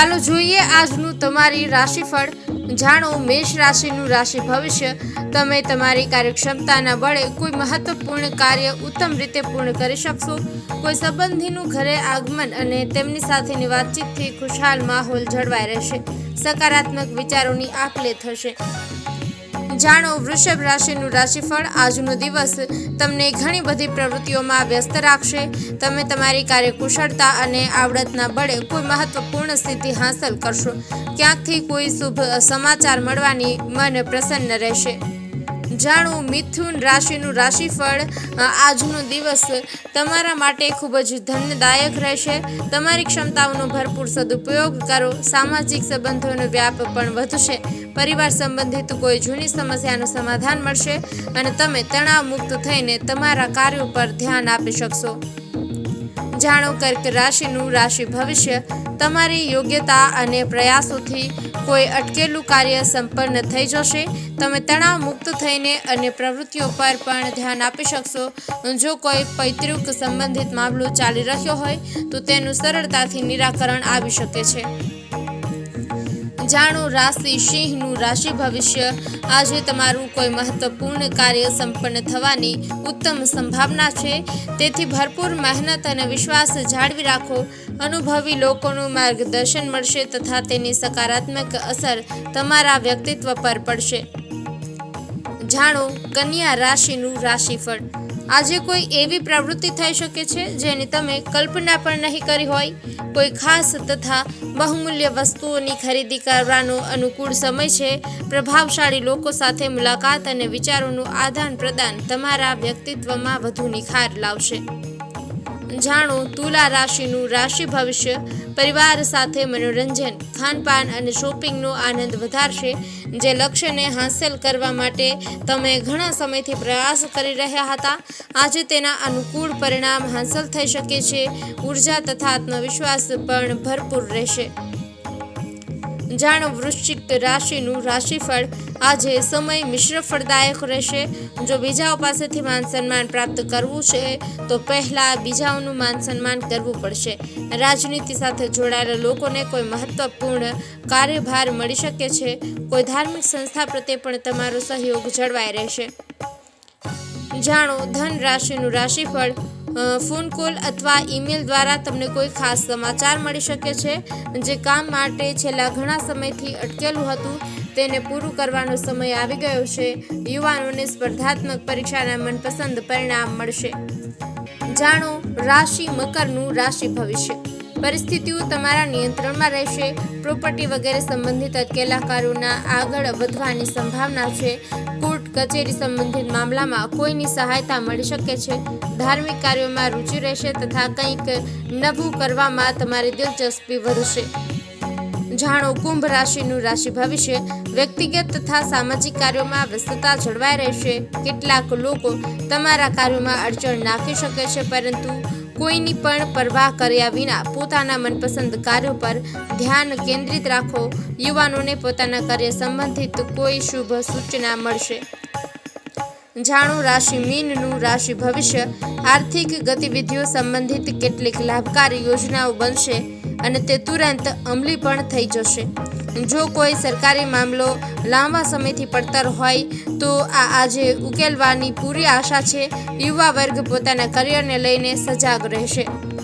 ચાલો જોઈએ આજનું તમારી રાશિફળ. જાણો, મેષ રાશિનું રાશિ ભવિષ્ય. તમે તમારી કાર્યક્ષમતાના બળે કોઈ મહત્વપૂર્ણ કાર્ય ઉત્તમ રીતે પૂર્ણ કરી શકશો. કોઈ સંબંધીનું ઘરે આગમન અને તેમની સાથેની વાતચીતથી ખુશહાલ માહોલ જળવાઈ રહેશે. સકારાત્મક વિચારોની આપલે થશે. જાણો, વૃષભ રાશિનું રાશિફળ આજનો દિવસ તમને ઘણી બધી પ્રવૃત્તિઓમાં વ્યસ્ત રાખશે. તમે તમારી કાર્યકુશળતા અને આવડતના બળે કોઈ મહત્વપૂર્ણ સ્થિતિ હાંસલ કરશો. ક્યાંકથી કોઈ શુભ સમાચાર મળવાની મન પ્રસન્ન રહેશે. જાણો મિથુન રાશિનું રાશિફળ આજનો દિવસ તમારા માટે ખૂબ જ ધનદાયક રહેશે. તમારી ક્ષમતાઓનો ભરપૂર સદુપયોગ કરો. સામાજિક સંબંધોનો વ્યાપ પણ વધશે. પરિવાર સંબંધિત કોઈ જૂની સમસ્યાનું સમાધાન મળશે અને તમે તણાવ મુક્ત થઈને તમારા કાર્યો પર ધ્યાન આપી શકશો. જાણો કર્ક રાશિનું રાશિ ભવિષ્ય, તમારી યોગ્યતા અને પ્રયાસોથી કોઈ અટકેલું કાર્ય સંપન્ન થઈ જશે. તમે તણાવ મુક્ત થઈને અને પ્રવૃત્તિઓ પર પણ ધ્યાન આપી શકશો. જો કોઈ પૈતૃક સંબંધિત મામલો ચાલી રહ્યો હોય, તો તેનું સરળતાથી નિરાકરણ આવી શકે છે. જાણો રાશિ સિંહનું રાશિ ભવિષ્ય. આજે તમારું કોઈ મહત્વપૂર્ણ કાર્ય સંપન્ન થવાની ઉત્તમ સંભાવના છે. તેથી ભરપૂર મહેનત અને વિશ્વાસ જાળવી રાખો. અનુભવી લોકોનું માર્ગદર્શન મળશે તથા તેની સકારાત્મક અસર તમારા વ્યક્તિત્વ પર પડશે. જાણો, કન્યા રાશિનું રાશિફળ. આજે કોઈ એવી પ્રવૃત્તિ થઈ શકે છે જેની તમે કલ્પના પણ નહીં કરી હોય? કોઈ ખાસ તથા બહુમૂલ્ય વસ્તુઓની ખરીદી કરવાનો અનુકૂળ સમય છે? પ્રભાવશાળી લોકો સાથે મુલાકાત અને વિચારોનું આદાન પ્રદાન તમારા વ્યક્તિત્વમાં વધુ નિખાર લાવશે. જાણો, તુલા રાશિનું રાશિ ભવિષ્ય પરિવાર સાથે મનોરંજન, ખાનપાન અને શોપિંગનો આનંદ વધારશે, જે લક્ષ્યને હાંસલ કરવા માટે તમે ઘણા સમયથી પ્રયાસ કરી રહ્યા હતા. આજે તેના અનુકૂળ પરિણામ હાંસલ થઈ શકે છે. ઊર્જા તથા આત્મવિશ્વાસ પણ ભરપૂર રહેશે. જાણો વૃશ્ચિક રાશિનું રાશિફળ આજે સમય મિશ્ર ફળદાયક રહેશે. જો બીજાઓ પાસેથી માન સન્માન પ્રાપ્ત કરવું છે, તો પહેલાં બીજાઓનું માન સન્માન કરવું પડશે. રાજનીતિ સાથે જોડાયેલા લોકોને કોઈ મહત્વપૂર્ણ કાર્યભાર મળી શકે છે. કોઈ ધાર્મિક સંસ્થા પ્રત્યે પણ તમારો સહયોગ જળવાઈ રહેશે. જાણો, ધન રાશિનું રાશિફળ ફોન કોલ અથવા ઈમેલ દ્વારા તમને કોઈ ખાસ સમાચાર મળી શકે છે. જે કામ માટે છેલ્લા ઘણા સમયથી અટકેલું હતું, તેને પૂરું કરવાનો સમય આવી ગયો છે. યુવાનોને સ્પર્ધાત્મક પરીક્ષાના મનપસંદ પરિણામ મળશે. જાણો, રાશિ મકરનું રાશિ ભવિષ્ય. પરિસ્થિતિઓ તમારા નિયંત્રણમાં રહેશે. પ્રોપર્ટી વગેરે સંબંધિત અટકેલા કાર્યોના આગળ વધવાની સંભાવના છે. કોર્ટ કચેરી સંબંધિત મામલામાં કોઈની સહાયતા મળી શકે છે? ધાર્મિક કાર્યોમાં રુચિ રહેશે તથા કંઈક નવું કરવામાં તમારી દિલચસ્પી વધશે. જાણો, કુંભ રાશિનું રાશિ ભવિષ્ય વ્યક્તિગત તથા સામાજિક કાર્યોમાં વ્યસ્તતા જળવાઈ રહેશે. કેટલાક લોકો તમારા કાર્યોમાં અડચણ નાખી શકે છે, પરંતુ કોઈની પણ પરવાહ કર્યા વિના પોતાના મનપસંદ કાર્યો પર ધ્યાન કેન્દ્રિત રાખો. યુવાનોને પોતાના કાર્ય સંબંધિત કોઈ શુભ સૂચના મળશે. જાણો, રાશિ મીનનું રાશિ ભવિષ્ય, આર્થિક ગતિવિધિઓ સંબંધિત કેટલીક લાભકારી યોજનાઓ બનશે અને તે તુરંત અમલી પણ થઈ જશે. જો કોઈ સરકારી મામલો લાંબા સમયથી પડતર હોય, તો આ આજે ઉકેલવાની પૂરી આશા છે. યુવા વર્ગ પોતાના કરિયરને લઈને સજાગ રહેશે.